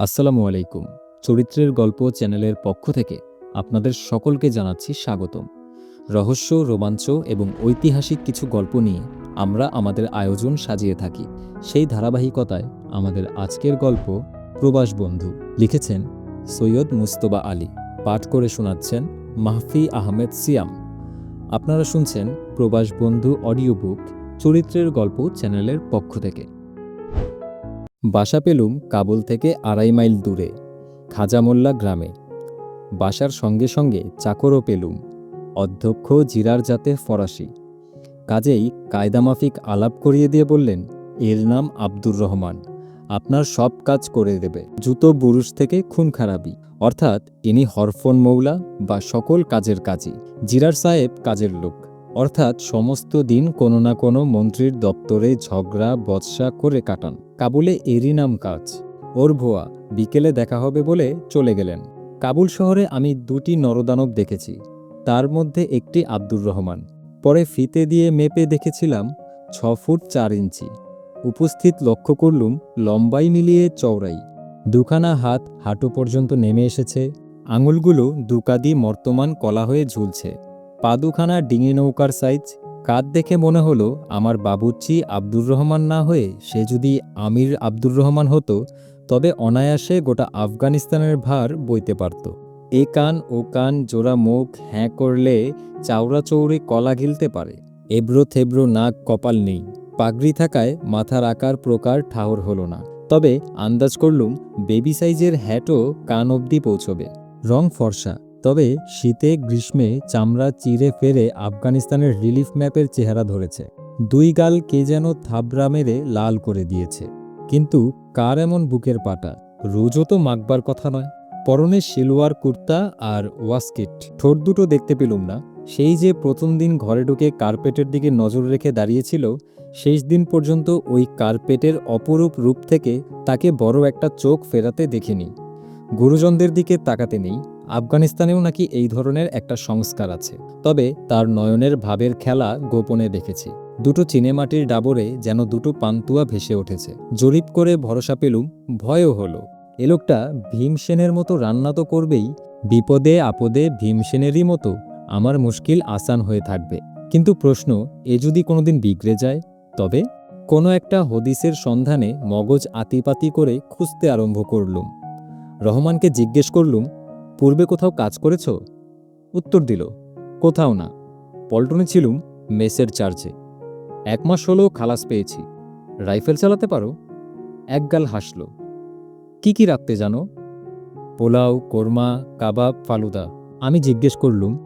আসসালামু আলাইকুম। চরিত্রের গল্প চ্যানেলের পক্ষ থেকে আপনাদের সকলকে জানাচ্ছি স্বাগতম। রহস্য, রোমাঞ্চ এবং ঐতিহাসিক কিছু গল্প নিয়ে আমরা আমাদের আয়োজন সাজিয়ে থাকি। সেই ধারাবাহিকতায় আমাদের আজকের গল্প প্রবাস বন্ধু লিখেছেন সৈয়দ মুস্তবা আলী। পাঠ করে শোনাচ্ছেন মাহফি আহমেদ সিয়াম। আপনারা শুনছেন প্রবাস বন্ধু অডিও বুক চরিত্রের গল্প চ্যানেলের পক্ষ থেকে। বাসা পেলুম কাবুল থেকে আড়াই মাইল দূরে, খাজামোল্লা গ্রামে। বাসার সঙ্গে সঙ্গে চাকরও পেলুম, অধ্যক্ষ জিরার জাতে ফরাসি। কাজেই কায়দামাফিক আলাপ করিয়ে দিয়ে বললেন, এর নাম আব্দুর রহমান, আপনার সব কাজ করে দেবে। জুতো বুরুষ থেকে খুন খারাপি। অর্থাৎ ইনি হরফন মৌলা বা সকল কাজের কাজী জিরার সাহেব কাজের লোক। অর্থাৎ সমস্ত দিন কোনো না কোনো মন্ত্রীর দপ্তরে ঝগড়া, বৎসা করে কাটান। কাবুলে এরই নাম কাজ। ওর ভুয়া, বিকেলে দেখা হবে বলে চলে গেলেন। কাবুল শহরে আমি দুটি নরদানব দেখেছি। তার মধ্যে একটি আব্দুর রহমান। পরে ফিতে দিয়ে মেপে দেখেছিলাম ছ ফুট চার ইঞ্চি। উপস্থিত লক্ষ্য করলুম লম্বাই মিলিয়ে চওড়াই। দুখানা হাত হাঁটু পর্যন্ত নেমে এসেছে। আঙুলগুলো দুকাদি মর্তমান কলা হয়ে ঝুলছে। পা দুখানা ডিঙি নৌকার সাইজ কাদ দেখে মনে হলো, আমার বাবুচ্চি আব্দুর রহমান না হয়ে সে যদি আমির আব্দুর রহমান হতো, তবে অনায়াসে গোটা আফগানিস্তানের ভার বইতে পারত। এ কান ও কান জোড়া মুখ হ্যাঁ করলে চাওড়া চৌড়ে কলা গিলতে পারে। এব্রো থেব্রো নাক কপাল নেই। পাগড়ি থাকায় মাথার আকার প্রকার ঠাহর হলো না। তবে আন্দাজ করলুম, বেবি সাইজের হ্যাটও কান অবধি পৌঁছবে। রং ফর্সা। তবে শীতে, গ্রীষ্মে চামড়া চিরে ফেরে আফগানিস্তানের রিলিফ ম্যাপের চেহারা ধরেছে। দুই গাল কে যেন থাবড়া মেরে লাল করে দিয়েছে। কিন্তু কার এমন বুকের পাটা? রোজও তো মাখবার কথা নয়। পরনে সিলোয়ার কুর্তা আর ওয়াস্কিট। ঠোঁট দুটো দেখতে পেলুম না। সেই যে প্রথম দিন ঘরে ঢুকে কার্পেটের দিকে নজর রেখে দাঁড়িয়েছিল, শেষ দিন পর্যন্ত ওই কার্পেটের অপরূপ রূপ থেকে তাকে বড় একটা চোখ ফেরাতে দেখিনি। গুরুজনদের দিকে তাকাতে নেই। আফগানিস্তানেও নাকি এই ধরনের একটা সংস্কার আছে। তবে তার নয়নের ভাবের খেলা গোপনে দেখেছি। দুটো চিনেমাটির ডাবরে যেন দুটো পান্তুয়া ভেসে উঠেছে। জরিপ করে ভরসা পেলুম, ভয়ও হলো। এ লোকটা ভীমসেনের মতো রান্না তো করবেই, বিপদে আপদে ভীমসেনেরই মতো আমার মুশকিল আসান হয়ে থাকবে। কিন্তু প্রশ্ন, এ যদি কোনোদিন বিগড়ে যায়? তবে কোনো একটা হদিসের সন্ধানে মগজ আতিপাতি করে খুঁজতে আরম্ভ করলুম। রহমানকে জিজ্ঞেস করলুম পূর্বে কোথাও কাজ করেছ? উত্তর দিল, কোথাও না। পল্টনে ছিলুম মেসের চার্চে। এক মাস হলো খালাস পেয়েছি। রাইফেল চালাতে পারো? একগাল হাসল। কি কি রাখতে জানো? পোলাও, কোরমা, কাবাব, ফালুদা। আমি জিজ্ঞেস করলুম,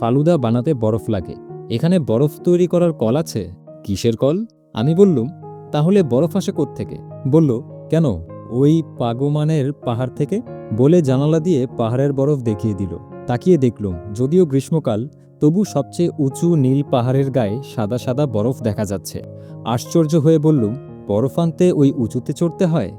ফালুদা বানাতে বরফ লাগে। এখানে বরফ তৈরি করার কল আছে? কিসের কল? আমি বললুম, তাহলে বরফ আসে থেকে বলল, কেন? ওই পাগমানের পাহাড় থেকে বলে জানালা দিয়ে পাহাড়ের বরফ দেখিয়ে দিল। তাকিয়ে দেখলুম, যদিও গ্রীষ্মকাল, তবু সবচেয়ে উঁচু নীল পাহাড়ের গায়ে সাদা সাদা বরফ দেখা যাচ্ছে। আশ্চর্য হয়ে বললুম বরফ আনতে ওই উঁচুতে চড়তে হয়?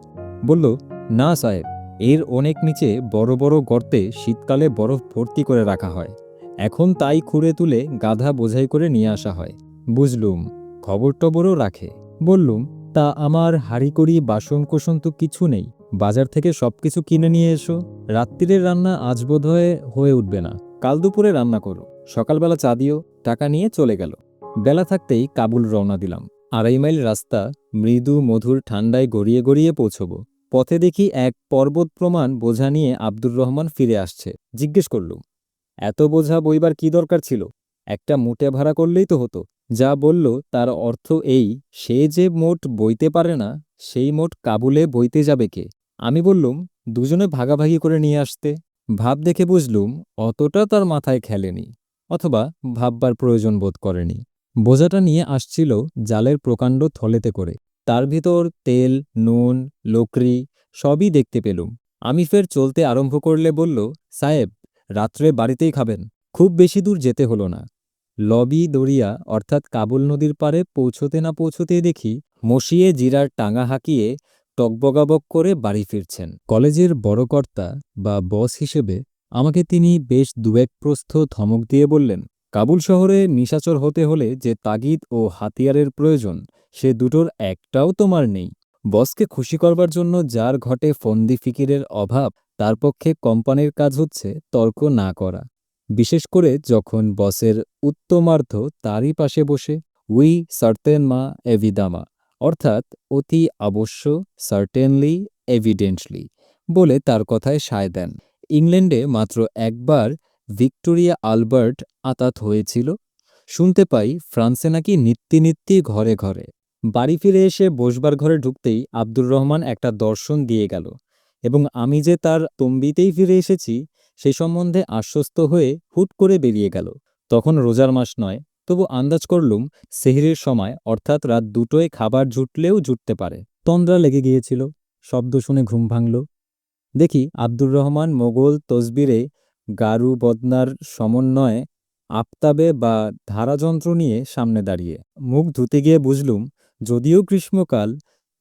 বলল, না সাহেব, এর অনেক নিচে বড় বড় গর্তে শীতকালে বরফ ভর্তি করে রাখা হয়। এখন তাই খুঁড়ে তুলে গাধা বোঝাই করে নিয়ে আসা হয়। বুঝলুম খবর টবরও রাখে। বললুম তা আমার হাঁড়িকড়ি বাসন কোসন তো কিছু নেই। বাজার থেকে সবকিছু কিনে নিয়ে এসো। রাত্রিরের রান্না আজ বোধ হয়ে হয়ে উঠবে না। কাল দুপুরে রান্না করো। সকালবেলা চা দিও। টাকা নিয়ে চলে গেল। বেলা থাকতেই কাবুল রওনা দিলাম। আড়াই মাইল রাস্তা, মৃদু, মধুর ঠান্ডায় গড়িয়ে গড়িয়ে পৌঁছব। পথে দেখি এক পর্বত প্রমাণ বোঝা নিয়ে আব্দুর রহমান ফিরে আসছে। জিজ্ঞেস করলুম, এত বোঝা বইবার কি দরকার ছিল? একটা মুটে ভাড়া করলেই তো হতো। যা বলল, তার অর্থ এই, সে যে মোট বইতে পারে না, সেই মোট কাবুলে বইতে যাবে কে? আমি বললুম, দুজনে ভাগাভাগি করে নিয়ে আসতে। ভাব দেখে বুঝলুম, অতটা তার মাথায় খেলেনি, অথবা ভাববার প্রয়োজন বোধ করেনি। বোঝাটা নিয়ে আসছিল জালের প্রকাণ্ড থলেতে করে। তার ভিতর তেল, নুন লোকরি সবই দেখতে পেলুম। আমি ফের চলতে আরম্ভ করলে বলল, সাহেব, রাত্রে বাড়িতেই খাবেন। খুব বেশি দূর যেতে হলো না। লবি দরিয়া, অর্থাৎ কাবুল নদীর পারে পৌঁছতে না পৌঁছতে দেখি মশিয়ে জিরার টাঙা হাঁকিয়ে টকবগাবক করে বাড়ি ফিরছেন। কলেজের বড় কর্তা বা বস হিসেবে আমাকে তিনি বেশ দুয়েক প্রস্থ ধমক দিয়ে বললেন, কাবুল শহরে নিশাচর হতে হলে যে তাগিদ ও হাতিয়ারের প্রয়োজন, সে দুটোর একটাও তোমার নেই। বসকে খুশি করবার জন্য যার ঘটে ফন্দি ফিকিরের অভাব, তার পক্ষে কোম্পানির কাজ হচ্ছে তর্ক না করা। বিশেষ করে যখন বসের উত্তমার্ধ তারই পাশে বসে, উই সার্টেন মা এভিদামা অর্থাৎ অতি অবশ্য সার্টেনলি, এভিডেন্টলি বলে তার কথায় সায় দেন। ইংল্যান্ডে মাত্র একবার ভিক্টোরিয়া আলবার্ট আতাত হয়েছিল। শুনতে পাই ফ্রান্সে নাকি নিত্যি ঘরে ঘরে। বাড়ি ফিরে এসে বসবার ঘরে ঢুকতেই আব্দুর রহমান একটা দর্শন দিয়ে গেল। এবং আমি যে তার তম্বিতেই ফিরে এসেছি সে সম্বন্ধে আশ্বস্ত হয়ে হুট করে বেরিয়ে গেল। তখন রোজার মাস নয়, তবু আন্দাজ করলুম, সেহরির সময়, অর্থাৎ রাত দুটোয় খাবার জুটলেও জুটতে পারে। তন্দ্রা লেগে গিয়েছিল, শব্দ শুনে ঘুম ভাঙল। দেখি আব্দুর রহমান মোগল তসবিরে গারু বদনার সমন্বয়ে আফতাবে বা ধারাযন্ত্র নিয়ে সামনে দাঁড়িয়ে। মুখ ধুতে গিয়ে বুঝলুম, যদিও গ্রীষ্মকাল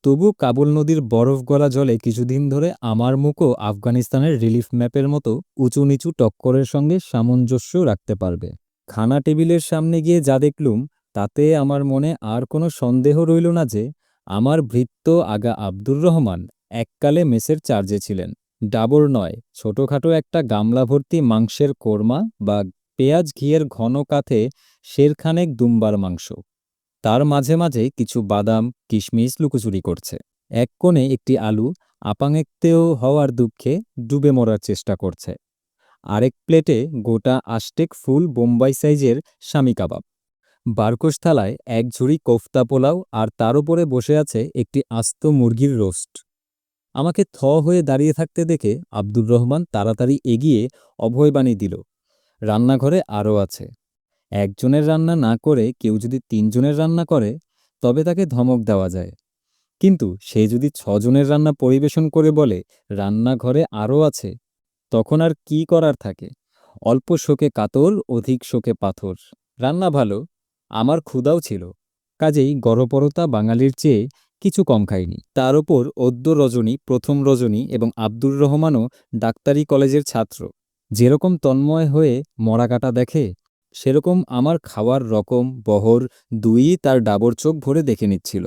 তবু কাবুল নদীর বরফ গলা জলে কিছুদিন ধরে আমার মুখও আফগানিস্তানের রিলিফ ম্যাপের মতো উঁচু নিচু টক্করের সঙ্গে সামঞ্জস্য রাখতে পারবে। খানা টেবিলের সামনে গিয়ে যা দেখলুম, তাতে আমার মনে আর কোনো সন্দেহ রইল না যে, আমার ভৃত্য আগা আব্দুর রহমান এককালে মেসের চার্জে ছিলেন। ডাবর নয়, ছোটখাটো একটা গামলা ভর্তি মাংসের কোরমা বা পেঁয়াজ ঘিয়ের ঘন কাথে শেরখানেক দুম্বার মাংস। তার মাঝে মাঝে কিছু বাদাম, কিশমিশ লুকোচুরি করছে। এক কোণে একটি আলু, আপাঙেকতেও হওয়ার দুঃখে ডুবে মরার চেষ্টা করছে। আরেক প্লেটে গোটা আষ্টেক ফুল বোম্বাই সাইজের স্বামী কাবাব। বারকোশ থালায় এক ঝুড়ি কোফতা পোলাও আর তার উপরে বসে আছে একটি আস্ত মুরগির রোস্ট। আমাকে থ হয়ে দাঁড়িয়ে থাকতে দেখে আব্দুর রহমান তাড়াতাড়ি এগিয়ে অভয়বাণী দিল। রান্নাঘরে আরও আছে। একজনের রান্না না করে কেউ যদি তিনজনের রান্না করে, তবে তাকে ধমক দেওয়া যায়। কিন্তু সে যদি ছজনের রান্না পরিবেশন করে বলে, রান্নাঘরে আরও আছে, তখন আর কি করার থাকে? অল্প শোকে কাতর, অধিক শোকে পাথর। রান্না ভালো, আমার ক্ষুদাও ছিল। কাজেই গড়পরতা বাঙালির চেয়ে কিছু কম খাইনি। তার ওপর অদ্য রজনী, প্রথম রজনী এবং আব্দুর রহমানও ডাক্তারি কলেজের ছাত্র। যেরকম তন্ময় হয়ে মরাকাটা দেখে সেরকম আমার খাওয়ার রকম বহর দুইই তার ডাবর চোখ ভরে দেখে নিচ্ছিল।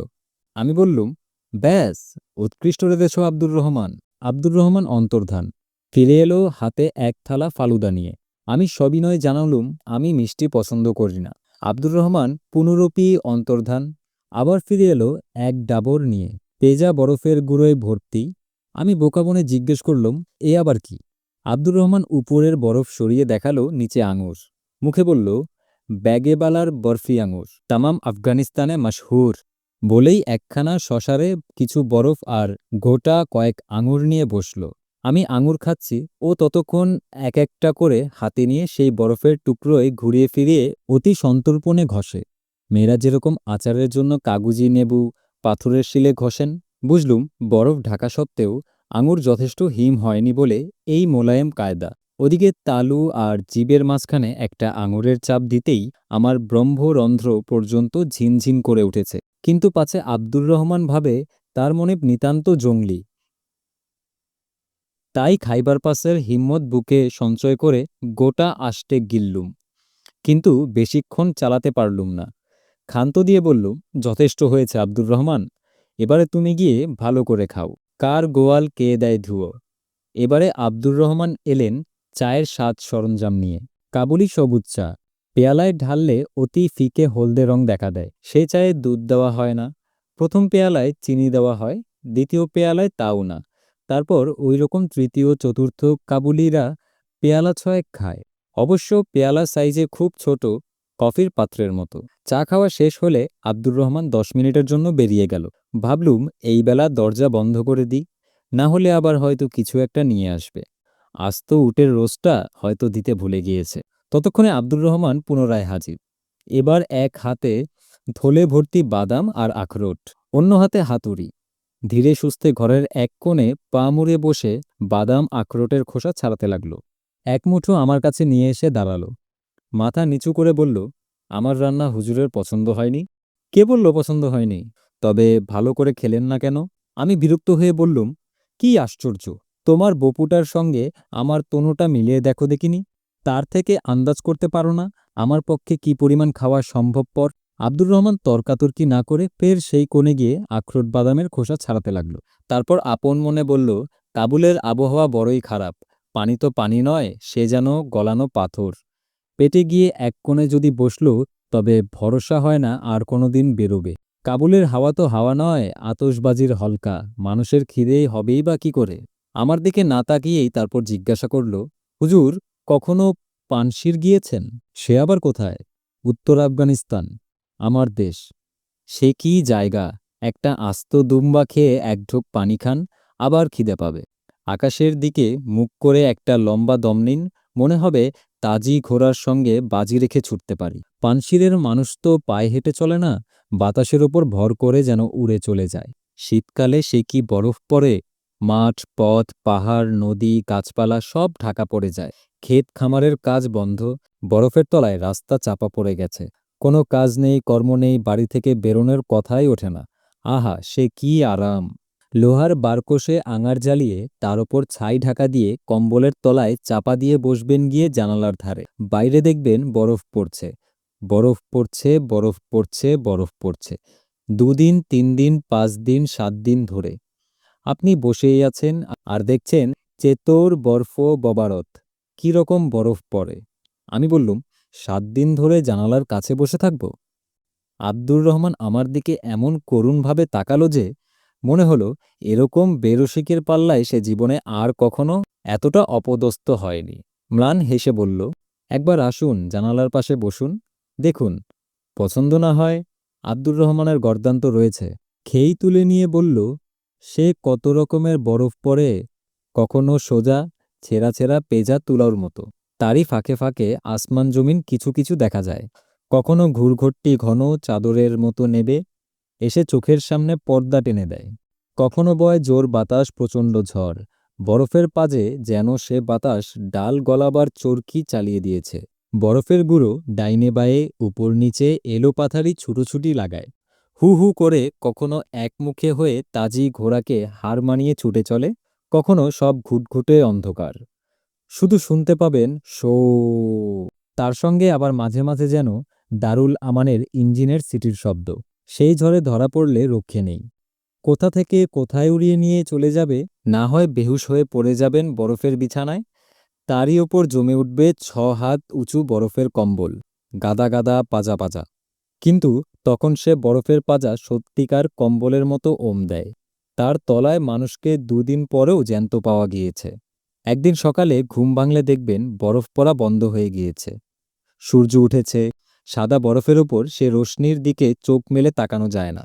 আমি বললুম, ব্যাস, উৎকৃষ্ট রেঁধেছ আব্দুর রহমান। আব্দুর রহমান অন্তর্ধান। ফিরে এলো হাতে এক থালা ফালুদা নিয়ে। আমি সবিনয় জানালুম, আমি মিষ্টি পছন্দ করি না। আব্দুর রহমান পুনরূপী অন্তর্ধান। আবার ফিরে এলো এক ডাবর নিয়ে। পেজা বরফের গুঁড়োয় ভর্তি। আমি বোকাবনে জিজ্ঞেস করলুম, এ আবার কি? আব্দুর রহমান উপরের বরফ সরিয়ে দেখাল নিচে আঙুর। মুখে বলল ব্যাগেবালার বরফি আঙুর। তামাম আফগানিস্তানে মাসহুর বলেই একখানা শশারে কিছু বরফ আর গোটা কয়েক আঙুর নিয়ে বসল। আমি আঙুর খাচ্ছি। ও ততক্ষণ এক একটা করে হাতে নিয়ে সেই বরফের টুকরোয় ঘুরিয়ে ফিরিয়ে অতি সন্তর্পণে ঘষে। মেয়েরা যেরকম আচারের জন্য কাগুজি, নেবু, পাথরের শিলে ঘষেন, বুঝলুম, বরফ ঢাকা সত্ত্বেও আঙুর যথেষ্ট হিম হয়নি বলে এই মোলায়েম কায়দা। ওদিকে তালু আর জীবের মাঝখানে একটা আঙুরের চাপ দিতেই আমার ব্রহ্মরন্ধ্র পর্যন্ত ঝিনঝিন করে উঠেছে। কিন্তু পাছে আব্দুর রহমান ভাবে, তার মনে নিতান্ত জঙ্গলি। তাই খাইবার পাসের হিম্মত বুকে সঞ্চয় করে গোটা আষ্টে গিললুম। কিন্তু বেশিক্ষণ চালাতে পারলুম না। ক্ষান্ত দিয়ে বললুম, যথেষ্ট হয়েছে আব্দুর রহমান, এবারে তুমি গিয়ে ভালো করে খাও। কার গোয়াল কে দেয় ধুয়ো? এবারে আব্দুর রহমান এলেন চায়ের স্বাদ সরঞ্জাম নিয়ে। কাবুলি সবুজ চা। পেয়ালায় ঢাললে অতি ফিকে হলদে রং দেখা দেয়। সে চায়ে দুধ দেওয়া হয় না। প্রথম পেয়ালায় চিনি দেওয়া হয়, দ্বিতীয় পেয়ালায় তাও না। তারপর ওই রকম তৃতীয়, চতুর্থ কাবুলিরা পেয়ালা ছয়েক খায়। অবশ্য পেয়ালা সাইজে খুব ছোট, কফির পাত্রের মতো। চা খাওয়া শেষ হলে আব্দুর রহমান দশ মিনিটের জন্য বেরিয়ে গেল। ভাবলুম, এই বেলা দরজা বন্ধ করে দিই। না হলে আবার হয়তো কিছু একটা নিয়ে আসবে। আস্ত উটের রোজটা হয়তো দিতে ভুলে গিয়েছে। ততক্ষণে আব্দুর রহমান পুনরায় হাজির। এবার এক হাতে থলে ভর্তি বাদাম আর আখরোট, অন্য হাতে হাতুড়ি। ধীরে সুস্থে ঘরের এক কোণে পা মুড়ে বসে বাদাম আখরোটের খোসা ছাড়াতে লাগল। এক মুঠো আমার কাছে নিয়ে এসে দাঁড়াল। মাথা নিচু করে বলল, আমার রান্না হুজুরের পছন্দ হয়নি? কে বলল পছন্দ হয়নি? তবে ভালো করে খেলেন না কেন? আমি বিরক্ত হয়ে বললুম, কি আশ্চর্য! তোমার বপুটার সঙ্গে আমার তনুটা মিলিয়ে দেখো দেখিনি। তার থেকে আন্দাজ করতে পারো না, আমার পক্ষে কি পরিমাণ খাওয়া সম্ভবপর। আব্দুর রহমান তর্কাতর্কি না করে ফের সেই কোণে গিয়ে আখরোট বাদামের খোসা ছাড়াতে লাগল। তারপর আপন মনে বলল, কাবুলের আবহাওয়া বড়ই খারাপ, পানি তো পানি নয়, সে যেন গলানো পাথর। পেটে গিয়ে এক কোণে যদি বসল, তবে ভরসা হয় না আর কোনোদিন বেরোবে। কাবুলের হাওয়া তো হাওয়া নয় আতসবাজির হলকা, মানুষের খিদেই হবেই বা কি করে? আমার দিকে না তাকিয়েই তারপর জিজ্ঞাসা করল, হুজুর, কখনো পানশির গিয়েছেন? সে আবার কোথায়? উত্তর আফগানিস্তান, আমার দেশ। সে কি জায়গা? একটা আস্ত দুম্বা খেয়ে এক ঢোক পানি খান, আবার খিদে পাবে। আকাশের দিকে মুখ করে একটা লম্বা দম নিন, মনে হবে তাজি ঘোড়ার সঙ্গে বাজি রেখে ছুটতে পারি। পানশিরের মানুষ তো পায়ে হেঁটে চলে না, বাতাসের ওপর ভর করে যেন উড়ে চলে যায়। শীতকালে সে কি বরফ পড়ে মাঠ, পথ, পাহাড়, নদী, গাছপালা সব ঢাকা পড়ে যায়। ক্ষেত খামারের কাজ বন্ধ, বরফের তলায় রাস্তা চাপা পড়ে গেছে। কোনো কাজ নেই, কর্ম নেই, বাড়ি থেকে বেরোনোর কথাই ওঠে না। আহা, সে কি আরাম! লোহার বারকোষে আঙার জ্বালিয়ে তার ওপর ছাই ঢাকা দিয়ে কম্বলের তলায় চাপা দিয়ে বসবেন গিয়ে জানালার ধারে। বাইরে দেখবেন বরফ পড়ছে। বরফ পড়ছে বরফ পড়ছে বরফ পড়ছে। দুদিন তিন দিন পাঁচ দিন সাত দিন ধরে। আপনি বসেই আছেন আর দেখছেন চেতোর বরফ ববারত। রকম বরফ পড়ে। আমি বললুম, সাত দিন ধরে জানালার কাছে বসে থাকব? আব্দুর রহমান আমার দিকে এমন করুণভাবে তাকালো যে, মনে হলো এরকম বেরসিকের পাল্লায় সে জীবনে আর কখনো এতটা অপদস্থ হয়নি। ম্লান হেসে বলল, একবার আসুন, জানালার পাশে বসুন। দেখুন, পছন্দ না হয় আব্দুর রহমানের গর্দান্ত রয়েছে। খেই তুলে নিয়ে বলল সে কত রকমের বরফ পড়ে কখনো সোজা ছেঁড়া ছেঁড়া পেজা তুলার মতো। তারই ফাঁকে ফাঁকে আসমান জমিন কিছু কিছু দেখা যায়। কখনো ঘুরঘট্টি ঘন চাদরের মতো নেবে, এসে চোখের সামনে পর্দা টেনে দেয়। কখনো বয় জোর বাতাস, প্রচণ্ড ঝড়। বরফের পাজে যেন সে বাতাস ডাল গলাবার চরকি চালিয়ে দিয়েছে। বরফের গুঁড়ো ডাইনে বায়ে উপর নিচে এলো পাথারি ছুটোছুটি লাগায়। হু হু করে কখনো একমুখে হয়ে তাজি ঘোড়াকে হার মানিয়ে ছুটে চলে, কখনো সব ঘুটঘুটে অন্ধকার। শুধু শুনতে পাবেন শো। তার সঙ্গে আবার মাঝে মাঝে যেন দারুল আমানের ইঞ্জিনের সিটির শব্দ। সেই ঝড়ে ধরা পড়লে রক্ষে নেই। কোথা থেকে কোথায় উড়িয়ে নিয়ে চলে যাবে, না হয় বেহুশ হয়ে পড়ে যাবেন বরফের বিছানায়? তারই ওপর জমে উঠবে ছ হাত উঁচু বরফের কম্বল। গাদা গাদা পাজা পাজা। কিন্তু তখন সে বরফের পাজা সত্যিকার কম্বলের মতো ওম দেয়। তার তলায় মানুষকে দুদিন পরেও জ্যান্ত পাওয়া গিয়েছে। একদিন সকালে ঘুম ভাঙলে দেখবেন বরফ পড়া বন্ধ হয়ে গিয়েছে। সূর্য উঠেছে, সাদা বরফের ওপর সে রোশনির দিকে চোখ মেলে তাকানো যায় না।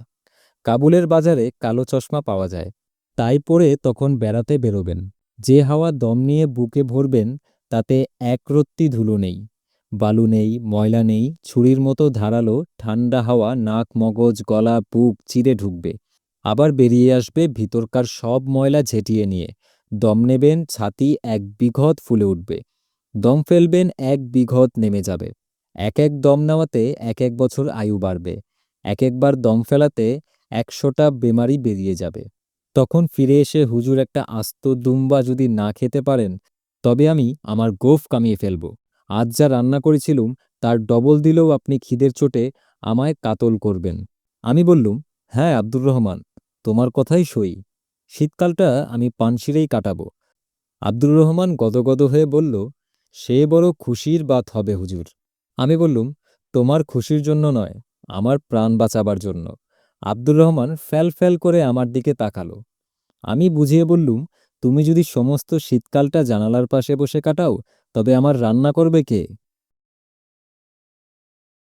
কাবুলের বাজারে কালো চশমা পাওয়া যায়। তাই পরে তখন বেড়াতে বেরোবেন। যে হাওয়া দম নিয়ে বুকে ভরবেন, তাতে একরত্তি ধুলো নেই। বালু নেই, ময়লা নেই, ছুরির মতো ধারালো, ঠান্ডা হাওয়া, নাক, মগজ, গলা, বুক চিরে ঢুকবে। আবার বেরিয়ে আসবে ভিতরকার সব ময়লা ঝেঁটিয়ে নিয়ে। দম নেবেন, ছাতি এক বিঘত ফুলে উঠবে। দম ফেলবেন, এক বিঘত নেমে যাবে। এক এক দম নেওয়াতে এক এক বছর আয়ু বাড়বে। এক একবার দম ফেলাতে একশোটা বেমারি বেরিয়ে যাবে। তখন ফিরে এসে হুজুর একটা আস্ত দুম্বা যদি না খেতে পারেন, তবে আমি আমার গোফ কামিয়ে ফেলব। আজ যা রান্না করেছিলুম, তার ডবল দিলেও আপনি খিদের চোটে আমায় কাতল করবেন। আমি বললুম হ্যাঁ আব্দুর রহমান, তোমার কথাই সই। শীতকালটা আমি পানশিরেই কাটাবো। আব্দুর রহমান গদগদ হয়ে বলল, সে বড় খুশির বাত হবে হুজুর। আমি বললুম, তোমার খুশির জন্য নয়, আমার প্রাণ বাঁচাবার জন্য। আব্দুর রহমান ফ্যাল ফ্যাল করে আমার দিকে তাকালো। আমি বুঝিয়ে বললুম, তুমি যদি সমস্ত শীতকালটা জানালার পাশে বসে কাটাও তবে আমার রান্না করবে কে?